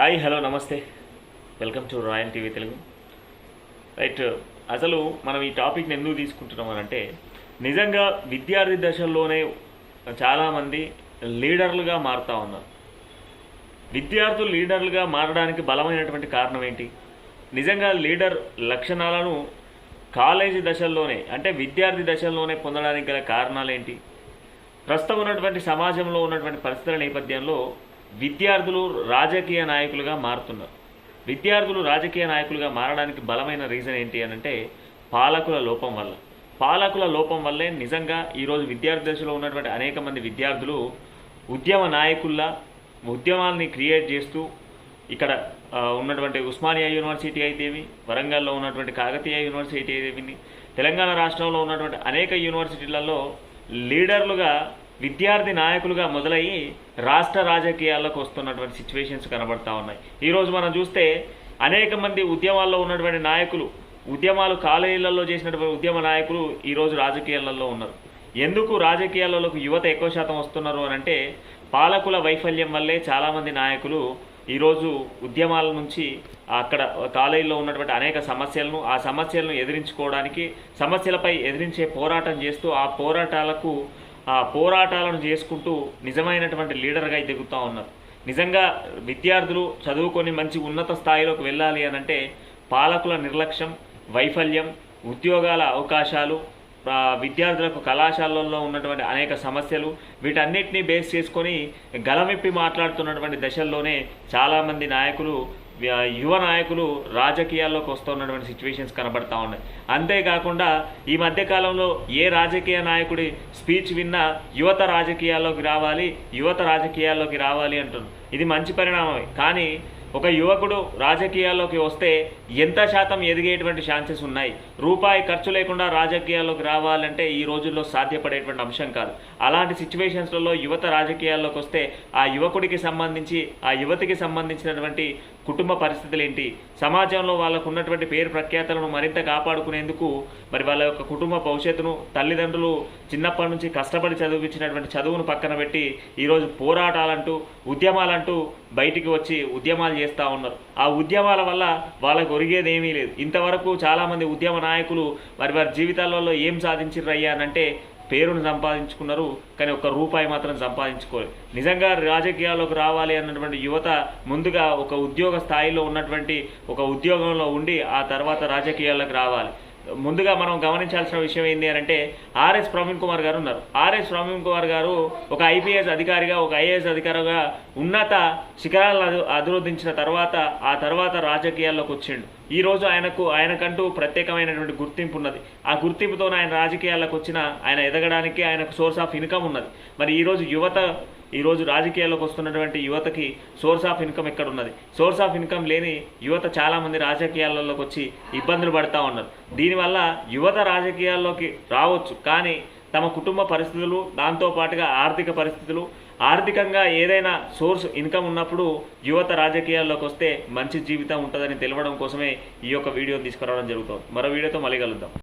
Hi hello నమస్తే. Welcome to royal TV Telugu. Right అసలు మనం ఈ టాపిక్ని ఎందుకు తీసుకుంటున్నాం అని అంటే నిజంగా విద్యార్థి దశల్లోనే చాలామంది లీడర్లుగా మారుతూ ఉన్నారు. విద్యార్థులు లీడర్లుగా మారడానికి బలమైనటువంటి కారణం ఏంటి? నిజంగా లీడర్ లక్షణాలను కాలేజీ దశల్లోనే అంటే విద్యార్థి దశల్లోనే పొందడానికి గల కారణాలు ఏంటి? ప్రస్తుతం ఉన్నటువంటి సమాజంలో ఉన్నటువంటి పరిస్థితుల నేపథ్యంలో విద్యార్థులు రాజకీయ నాయకులుగా మారుతున్నారు. విద్యార్థులు రాజకీయ నాయకులుగా మారడానికి బలమైన రీజన్ ఏంటి అని అంటే పాలకుల లోపం వల్ల. పాలకుల లోపం వల్లే నిజంగా ఈరోజు విద్యార్థి దశలో ఉన్నటువంటి అనేక మంది విద్యార్థులు ఉద్యమ నాయకుల్లా ఉద్యమాల్ని క్రియేట్ చేస్తూ ఇక్కడ ఉన్నటువంటి ఉస్మానియా యూనివర్సిటీ అయితేవి వరంగల్లో ఉన్నటువంటి కాకతీయ యూనివర్సిటీ అయితేవి తెలంగాణ రాష్ట్రంలో ఉన్నటువంటి అనేక యూనివర్సిటీలలో లీడర్లుగా విద్యార్థి నాయకులుగా మొదలయ్యి రాష్ట్ర రాజకీయాల్లోకి వస్తున్నటువంటి సిచ్యువేషన్స్ కనబడతా ఉన్నాయి. ఈరోజు మనం చూస్తే అనేక మంది ఉద్యమాల్లో ఉన్నటువంటి నాయకులు ఉద్యమాలు కాలేజీలలో చేసినటువంటి ఉద్యమ నాయకులు ఈరోజు రాజకీయాలలో ఉన్నారు. ఎందుకు రాజకీయాలలోకి యువత ఎక్కువ శాతం వస్తున్నారు అని అంటే పాలకుల వైఫల్యం వల్లే చాలామంది నాయకులు ఈరోజు ఉద్యమాల నుంచి అక్కడ కాలేజీలో ఉన్నటువంటి అనేక సమస్యలను ఆ సమస్యలను ఎదిరించుకోవడానికి సమస్యలపై ఎదిరించే పోరాటం చేస్తూ ఆ పోరాటాలకు ఆ పోరాటాలను చేసుకుంటూ నిజమైనటువంటి లీడర్గా ఎదుగుతూ ఉన్నారు. నిజంగా విద్యార్థులు చదువుకొని మంచి ఉన్నత స్థాయిలోకి వెళ్ళాలి అని అంటే పాలకుల నిర్లక్ష్యం వైఫల్యం ఉద్యోగాల అవకాశాలు విద్యార్థులకు కళాశాలల్లో ఉన్నటువంటి అనేక సమస్యలు వీటన్నిటిని బేస్ చేసుకొని గలమెప్పి మాట్లాడుతున్నటువంటి దశల్లోనే చాలామంది నాయకులు యువ నాయకులు రాజకీయాల్లోకి వస్తున్నటువంటి సిచ్యువేషన్స్ కనబడతా ఉన్నాయి. అంతేకాకుండా ఈ మధ్యకాలంలో ఏ రాజకీయ నాయకుడి స్పీచ్ విన్నా యువత రాజకీయాల్లోకి రావాలి యువత రాజకీయాల్లోకి రావాలి అంటున్నారు. ఇది మంచి పరిణామమే. కానీ ఒక యువకుడు రాజకీయాల్లోకి వస్తే ఎంత శాతం ఎదిగేటువంటి ఛాన్సెస్ ఉన్నాయి? రూపాయి ఖర్చు లేకుండా రాజకీయాల్లోకి రావాలంటే ఈ రోజుల్లో సాధ్యపడేటువంటి అంశం కాదు. అలాంటి సిచ్యువేషన్స్లలో యువత రాజకీయాల్లోకి వస్తే ఆ యువకుడికి సంబంధించి ఆ యువతికి సంబంధించినటువంటి కుటుంబ పరిస్థితులు ఏంటి? సమాజంలో వాళ్ళకు ఉన్నటువంటి పేరు ప్రఖ్యాతలను మరింత కాపాడుకునేందుకు మరి వాళ్ళ యొక్క కుటుంబ భవిష్యత్తును తల్లిదండ్రులు చిన్నప్పటి నుంచి కష్టపడి చదివించినటువంటి చదువును పక్కన పెట్టి ఈరోజు పోరాటాలంటూ ఉద్యమాలంటూ బయటికి వచ్చి ఉద్యమాలు చేస్తూ ఉన్నారు. ఆ ఉద్యమాల వల్ల వాళ్ళకు ఒరిగేది ఏమీ లేదు. ఇంతవరకు చాలామంది ఉద్యమ నాయకులు వారి వారి జీవితాలలో ఏం సాధించారయ్యా అంటే పేరును సంపాదించుకున్నారు కానీ ఒక్క రూపాయి మాత్రం సంపాదించుకోలేదు నిజంగా రాజకీయాల్లోకి రావాలి అన్నటువంటి యువత ముందుగా ఒక ఉద్యోగ స్థాయిలో ఉన్నటువంటి ఒక ఉద్యోగంలో ఉండి ఆ తర్వాత రాజకీయాల్లోకి రావాలి. ముందుగా మనం గమనించాల్సిన విషయం ఏంటి అని అంటే ఆర్ఎస్ ప్రవీణ్ కుమార్ గారు ఉన్నారు. ఆర్ఎస్ ప్రవీణ్ కుమార్ గారు ఒక ఐపీఎస్ అధికారిగా ఒక ఐఏఎస్ అధికారిగా ఉన్నత శిఖరాలను అధిరోధించిన తర్వాత ఆ తర్వాత రాజకీయాల్లోకి వచ్చిండు. ఈరోజు ఆయనకు ఆయనకంటూ ప్రత్యేకమైనటువంటి గుర్తింపు ఉన్నది. ఆ గుర్తింపుతో ఆయన రాజకీయాల్లోకి వచ్చిన ఆయన ఎదగడానికి ఆయనకు సోర్స్ ఆఫ్ ఇన్కమ్ ఉన్నది. మరి ఈరోజు యువత ఈరోజు రాజకీయాల్లోకి వస్తున్నటువంటి యువతకి సోర్స్ ఆఫ్ ఇన్కమ్ ఎక్కడ ఉన్నది? సోర్స్ ఆఫ్ ఇన్కమ్ లేని యువత చాలామంది రాజకీయాలలోకి వచ్చి ఇబ్బందులు పడుతూ ఉన్నారు. దీనివల్ల యువత రాజకీయాల్లోకి రావచ్చు కానీ తమ కుటుంబ పరిస్థితులు దాంతో పాటుగా ఆర్థిక పరిస్థితులు ఆర్థికంగా ఏదైనా సోర్స్ ఇన్కమ్ ఉన్నప్పుడు యువత రాజకీయాల్లోకి వస్తే మంచి జీవితం ఉంటుందని తెలవడం కోసమే ఈ యొక్క వీడియో తీసుకురావడం జరుగుతుంది. మరో వీడియోతో మళ్ళీ కలుద్దాం.